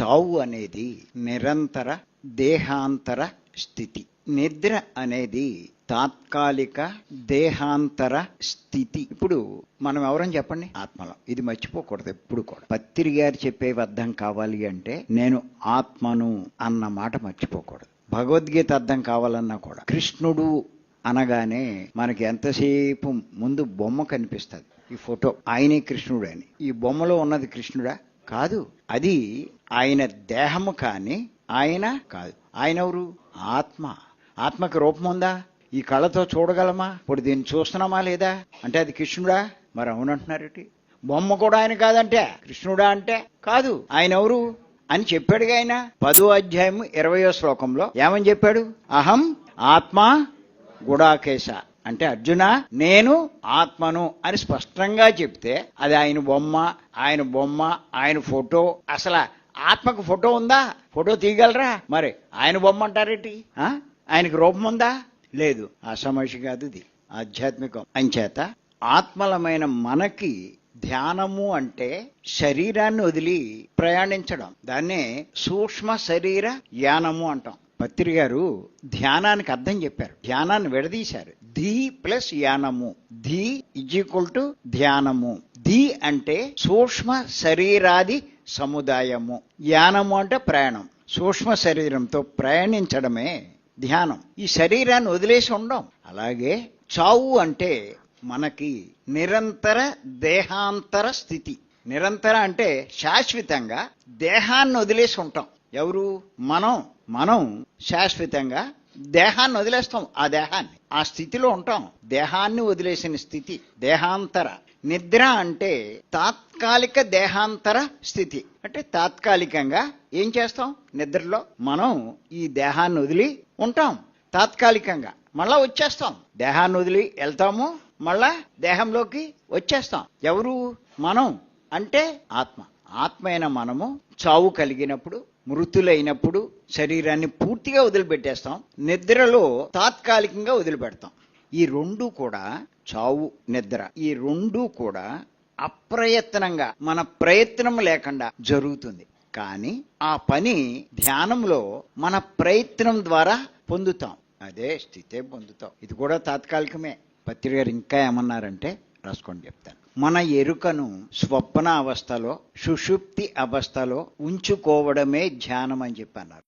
చావు అనేది నిరంతర దేహాంతర స్థితి. నిద్ర అనేది తాత్కాలిక దేహాంతర స్థితి. ఇప్పుడు మనం ఎవరని చెప్పండి? ఆత్మలో. ఇది మర్చిపోకూడదు ఎప్పుడు కూడా. పత్రి గారు చెప్పే అర్థం కావాలి అంటే నేను ఆత్మను అన్న మాట మర్చిపోకూడదు. భగవద్గీత అర్థం కావాలన్నా కూడా. కృష్ణుడు అనగానే మనకి ఎంతసేపు ముందు బొమ్మ కనిపిస్తుంది. ఈ ఫోటో. ఆయనే కృష్ణుడు అని ఈ బొమ్మలో ఉన్నది కృష్ణుడా? కాదు అది ఆయన దేహము కానీ ఆయన కాదు. ఆయన ఎవరు? ఆత్మ. ఆత్మకి రూపం ఉందా? ఈ కళ్ళతో చూడగలమా? ఇప్పుడు దీన్ని చూస్తున్నామా లేదా? అంటే అది కృష్ణుడా? మరి అవునంటున్నారేటి బొమ్మ కూడా ఆయన కాదంటే కృష్ణుడా అంటే కాదు. ఆయన ఎవరు? అని చెప్పాడుగా ఆయన. పదో అధ్యాయం ఇరవయో శ్లోకంలో ఏమని చెప్పాడు? అహం ఆత్మ గుడాకేశ. అంటే అర్జున నేను ఆత్మను అని స్పష్టంగా చెప్తే అది ఆయన బొమ్మ ఆయన బొమ్మ ఆయన ఫోటో. అసలు ఆత్మకు ఫోటో ఉందా? ఫోటో తీయగలరా? మరి ఆయన బొమ్మ అంటారేటి? ఆయనకు ఆయనకి రూపం ఉందా? లేదు. ఆ సమస్య కాదు ఇది. ఆధ్యాత్మికం. అంచేత ఆత్మలమైన మనకి ధ్యానము అంటే శరీరాన్ని వదిలి ప్రయాణించడం. దాన్నే సూక్ష్మ శరీర యానము అంటాం. పత్రి గారు ధ్యానానికి అర్థం చెప్పారు. ధ్యానాన్ని విడదీశారు. ధీ ప్లస్ యానము. ధీ ఇజ్ ఈక్వల్ టు ధ్యానము. ధీ అంటే సూక్ష్మ శరీరాది సముదాయము. యానము అంటే ప్రయాణం. సూక్ష్మ శరీరంతో ప్రయాణించడమే ధ్యానం. ఈ శరీరాన్ని వదిలేసి ఉండం. అలాగే చావు అంటే మనకి నిరంతర దేహాంతర స్థితి. నిరంతర అంటే శాశ్వతంగా దేహాన్ని వదిలేసి ఉంటాం. ఎవరు? మనం. మనం శాశ్వతంగా దేహాన్ని వదిలేస్తాం. ఆ దేహాన్ని. ఆ స్థితిలో ఉంటాం. దేహాన్ని వదిలేసిన స్థితి దేహాంతర. నిద్ర అంటే తాత్కాలిక దేహాంతర స్థితి. అంటే తాత్కాలికంగా ఏం చేస్తాం? నిద్రలో మనం ఈ దేహాన్ని వదిలి ఉంటాం. తాత్కాలికంగా మళ్ళా వచ్చేస్తాం. దేహాన్ని వదిలి వెళ్తాము. మళ్ళా దేహంలోకి వచ్చేస్తాం. ఎవరు? మనం. అంటే ఆత్మ. ఆత్మ అయిన మనము చావు కలిగినప్పుడు మృతులైనప్పుడు శరీరాన్ని పూర్తిగా వదిలిపెట్టేస్తాం. నిద్రలో తాత్కాలికంగా వదిలిపెడతాం. ఈ రెండు కూడా చావు నిద్ర. ఈ రెండు కూడా అప్రయత్నంగా మన ప్రయత్నం లేకుండా జరుగుతుంది. కానీ ఆ పని ధ్యానంలో మన ప్రయత్నం ద్వారా పొందుతాం. అదే స్థితే పొందుతాం. ఇది కూడా తాత్కాలికమే. పత్రిక గారు ఇంకా ఏమన్నారంటే రాసుకోండి చెప్తాను. మన ఎరుకను స్వప్న అవస్థలో సుషుప్తి అవస్థలో ఉంచుకోవడమే ధ్యానం అని చెప్పి అన్నారు